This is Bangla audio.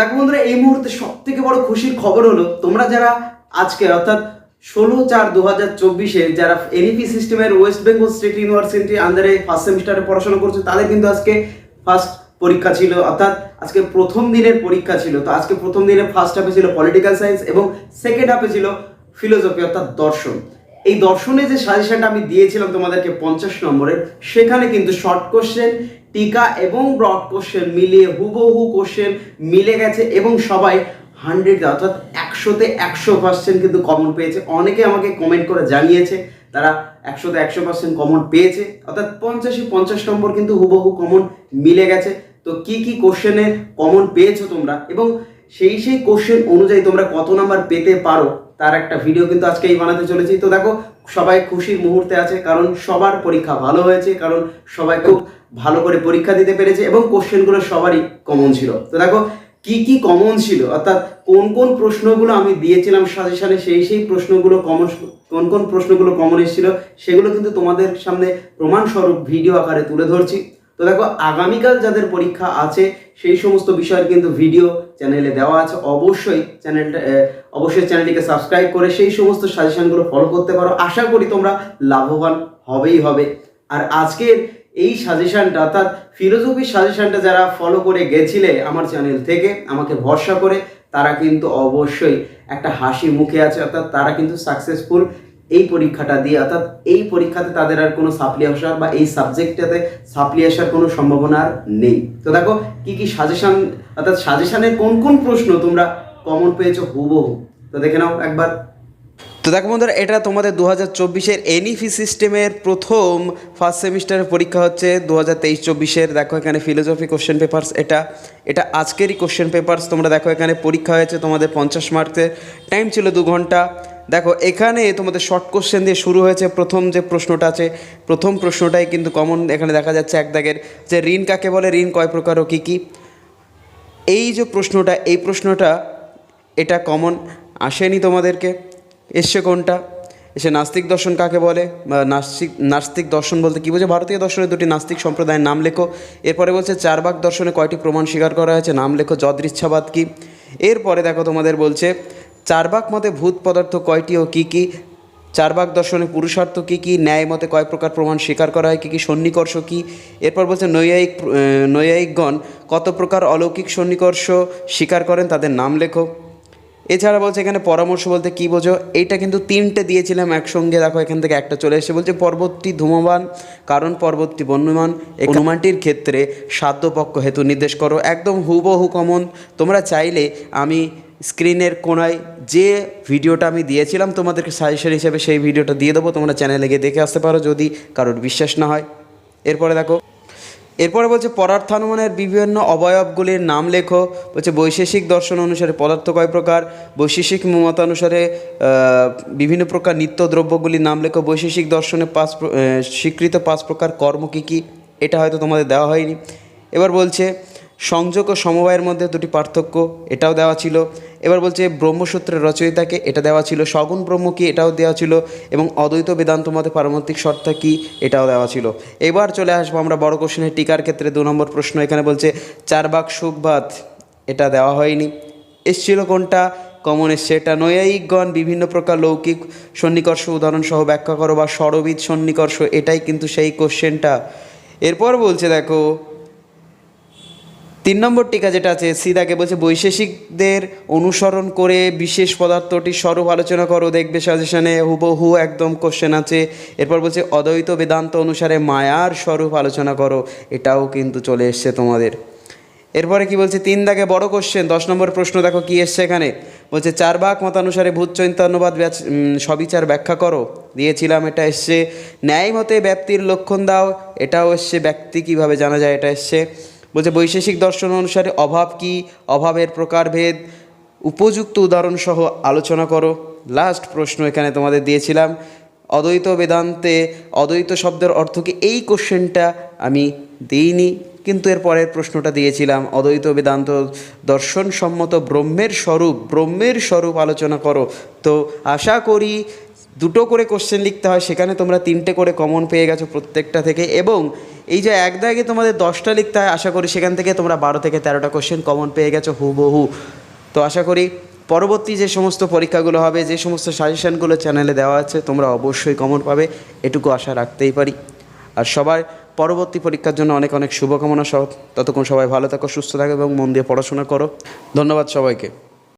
দেখো বন্ধুরা, এই মুহূর্তে সব থেকে বড় খুশির খবর হলো, তোমরা যারা আজকে, অর্থাৎ ষোলো চার দু হাজার চব্বিশে যারা এনইপি সিস্টেমের ওয়েস্ট বেঙ্গল স্টেট ইউনিভার্সিটি আন্ডারে ফার্স্ট সেমিস্টারে পড়াশোনা করছ, তাদের কিন্তু আজকে ফার্স্ট পরীক্ষা ছিল, অর্থাৎ আজকে প্রথম দিনের পরীক্ষা ছিল। তো আজকে প্রথম দিনে ফার্স্ট হাফে ছিল পলিটিক্যাল সায়েন্স এবং সেকেন্ড হাফে ছিল ফিলোসফি অর্থাৎ দর্শন। এই দর্শনে যে সাজেশনটা আমি দিয়েছিলাম তোমাদেরকে পঞ্চাশ নম্বরের সেখানে কিন্তু শর্ট কোশ্চেন টিকা এবং ব্রড কোশ্চেন মিলিয়ে হুবহু কোশ্চেন মিলে গেছে এবং সবাই হান্ড্রেড অর্থাৎ একশোতে একশো পার্সেন্ট কিন্তু কমন পেয়েছে। অনেকে আমাকে কমেন্ট করে জানিয়েছে, তারা একশোতে একশো পার্সেন্ট কমন পেয়েছে। অর্থাৎ পঞ্চাশে পঞ্চাশ নম্বর কিন্তু হুবহু কমন মিলে গেছে। তো কি কি কোশ্চেনে কমন পেয়েছ তোমরা? এবং সেই সেই কোশ্চেন অনুযায়ী তোমরা কত নাম্বার পেতে পারো? তার একটা ভিডিও কিন্তু আজকে এই বানাতে চলেছি। তো দেখো, সবাই খুশির মুহূর্তে আছে, কারণ সবার পরীক্ষা ভালো হয়েছে, কারণ সবাই খুব ভালো করে পরীক্ষা দিতে পেরেছে এবং কোশ্চেনগুলো সবারই কমন ছিল। তো দেখো, কি কি কমন ছিল? অর্থাৎ কোন কোন প্রশ্নগুলো আমি দিয়েছিলাম সাজেশনে সেই সেই প্রশ্নগুলো কমন কোন কোন প্রশ্নগুলো কমন এসেছিল, সেগুলো কিন্তু তোমাদের সামনে প্রমাণস্বরূপ ভিডিও আকারে তুলে ধরছি। তো দেখো, আগামীকাল যাদের পরীক্ষা আছে, সেই সমস্ত বিষয়ের কিন্তু ভিডিও চ্যানেলে দেওয়া আছে। অবশ্যই চ্যানেলটা অবশ্যই চ্যানেলটিকে সাবস্ক্রাইব করে সেই সমস্ত সাজেশনগুলো ফলো করতে পারো। আশা করি তোমরা লাভবান হবেই হবে। আর আজকের এই সাজেশনটা অর্থাৎ ফিলোসফির সাজেশনটা যারা ফলো করে গেছিলে আমার চ্যানেল থেকে, আমাকে ভরসা করে, তারা কিন্তু অবশ্যই একটা হাসি মুখে আছে, অর্থাৎ তারা কিন্তু সাকসেসফুল এই পরীক্ষাটা দিয়ে, অর্থাৎ এই পরীক্ষাতে তাদের আর কোনো সাপ্লি আসার বা এই সাবজেক্টটাতে সাপ্লি আসার কোনো সম্ভাবনা আর নেই। তো দেখো, কি কি সাজেশন অর্থাৎ সাজেশানের কোন কোন প্রশ্ন তোমরা কমন পেয়েছ হুবহু? তো দেখে নাও একবার। তো দেখো বন্ধুরা, এটা তোমাদের দু হাজার চব্বিশের এনইফি সিস্টেমের প্রথম ফার্স্ট সেমিস্টারের পরীক্ষা হচ্ছে দু হাজার তেইশ চব্বিশের। দেখো এখানে ফিলোসফি কোশ্চেন পেপার্স এটা এটা আজকেরই কোশ্চেন পেপার্স তোমরা দেখো এখানে পরীক্ষা হয়েছে তোমাদের পঞ্চাশ মার্কের টাইম ছিল দু ঘণ্টা। দেখো, এখানে তোমাদের শর্ট কোশ্চেন দিয়ে শুরু হয়েছে। প্রথম যে প্রশ্নটা আছে, প্রথম প্রশ্নটাই কিন্তু কমন এখানে দেখা যাচ্ছে এক দাগের, যে ঋণ কাকে বলে, ঋণ কয় প্রকার ও কী কী। এই যে প্রশ্নটা, এই প্রশ্নটা, এটা কমন আসেনি তোমাদেরকে। এসছে কোনটা? এসে নাস্তিক দর্শন কাকে বলে? নাস্তিক নাস্তিক দর্শন বলতে কী বোঝে ভারতীয় দর্শনের দুটি নাস্তিক সম্প্রদায়ের নাম লেখো। এরপরে বলছে চারবাক দর্শনে কয়টি প্রমাণ স্বীকার করা হয়েছে? নাম লেখো, যদৃচ্ছাবাদ কি? এরপরে দেখো তোমাদের বলছে চারবাক মতে ভূত পদার্থ কয়টি ও কী কী? চারবাক দর্শনে পুরুষার্থ কী কী? ন্যায় মতে কয় প্রকার প্রমাণ স্বীকার করা হয়? কী কী সন্নিকর্ষ কী? এরপর বলছে নৈয়ায়িক নৈয়ায়িকগণ কত প্রকার অলৌকিক সন্নিকর্ষ স্বীকার করেন? তাদের নাম লেখো। এছাড়া বলছে এখানে পরামর্শ বলতে কী বোঝো? এইটা কিন্তু তিনটে দিয়েছিলাম একসঙ্গে। দেখো এখান থেকে একটা চলে এসে বলছে পর্বতটি ধূমবান কারণ পর্বতটি বন্যমান। এই অনুমানটির ক্ষেত্রে সাধ্যপক্ষ হেতু নির্দেশ করো। একদম হুবহু কমন তোমরা চাইলে আমি স্ক্রিনের কোনায় যে ভিডিওটা আমি দিয়েছিলাম, তোমাদেরকে সাজেশন হিসেবে সেই ভিডিওটা দিয়ে দেবো, তোমরা চ্যানেলে গিয়ে দেখে আসতে পারো যদি কারোর বিশ্বাস না হয়। এরপরে দেখো, এরপরে বলছে, পদার্থানুমানের বিভিন্ন অবয়বগুলির নাম লেখো। বলছে, বৈশেষিক দর্শন অনুসারে পদার্থ কয় প্রকার? বৈশেষিক মতানুসারে বিভিন্ন প্রকার নিত্য দ্রব্যগুলির নাম লেখো। বৈশেষিক দর্শনে পাঁচ স্বীকৃত পাঁচ প্রকার কর্ম কী কী? এটা হয়তো তোমাদের দেওয়া হয়নি। এবার বলছে সংযোগ ও সমবায়ের মধ্যে দুটি পার্থক্য এটাও দেওয়া ছিল। এবার বলছে ব্রহ্মসূত্রের রচয়িতাকে এটা দেওয়া ছিল, সগুণ ব্রহ্ম কি এটাও দেওয়া ছিল এবং অদ্বৈত বেদান্ত মতে পারমার্থিক সত্তা কি এটাও দেওয়া ছিল। এবার চলে আসব আমরা বড় কোশ্চেনের টিকার ক্ষেত্রে দু নম্বর প্রশ্ন, এখানে বলছে চার বাক সুখবাদ এটা দেওয়া হয়নি। এসছিল কোনটা? কমন এসছে এটা। নৈয়ায়িকগণ বিভিন্ন প্রকার লৌকিক সন্নিকর্ষ উদাহরণ সহ ব্যাখ্যা করো বা স্বরবিদ সন্নিকর্ষ, এটাই কিন্তু সেই কোশ্চেনটা। এরপর বলছে দেখো তিন নম্বর টিকা যেটা আছে, সিদাকে বলছে বৈশেষিকদের অনুসরণ করে বিশেষ পদার্থটির স্বরূপ আলোচনা করো, দেখবে সাজেশনে হুবহু একদম কোশ্চেন আছে। এরপর বলছে, অদ্বৈত বেদান্ত অনুসারে মায়ার স্বরূপ আলোচনা করো, এটাও কিন্তু চলে এসছে তোমাদের। এরপরে কি বলছে, তিন দাগে বড় কোশ্চেন দশ নম্বর প্রশ্ন দেখো কি এসছে এখানে। বলছে, চার বাক মতানুসারে ভূত চৈতন্যবাদ সবিচার ব্যাখ্যা করো, দিয়েছিলাম, এটা এসছে। ন্যায় মতে ব্যাপ্তির লক্ষণ দাও, এটাও এসছে ব্যক্তি কীভাবে জানা যায়, এটা এসছে। বলছে, বৈশেষিক দর্শন অনুসারে অভাব কি? অভাবের প্রকারভেদ। উপযুক্ত উদাহরণ সহ আলোচনা করো। লাস্ট প্রশ্ন এখানে তোমাদের দিয়েছিলাম। অদ্বৈত বেদান্তে অদ্বৈত শব্দের অর্থ কি? এই কোশ্চেনটা আমি দিইনি, কিন্তু এর পরের প্রশ্নটা দিয়েছিলাম। অদ্বৈত বেদান্ত দর্শন সম্মত ব্রহ্মের স্বরূপ ব্রহ্মের স্বরূপ আলোচনা করো। তো আশা করি দুটো করে কোশ্চেন লিখতে হয়, সেখানে তোমরা তিনটে করে কমন পেয়ে গেছো প্রত্যেকটা থেকে। এবং এই যে এক দাগে তোমাদের দশটা লিখতে হয়, আশা করি সেখান থেকে তোমরা বারো থেকে তেরোটা কোশ্চেন কমন পেয়ে গেছো হুবহু। তো আশা করি পরবর্তী যে সমস্ত পরীক্ষাগুলো হবে, যে সমস্ত সাজেশানগুলো চ্যানেলে দেওয়া আছে, তোমরা অবশ্যই কমন পাবে। এটুকু আশা রাখতেই পারি। আর সবার পরবর্তী পরীক্ষার জন্য অনেক অনেক শুভকামনা সহ ততক্ষণ সবাই ভালো থাকো, সুস্থ থাকো এবং মন দিয়ে পড়াশোনা করো। ধন্যবাদ সবাইকে।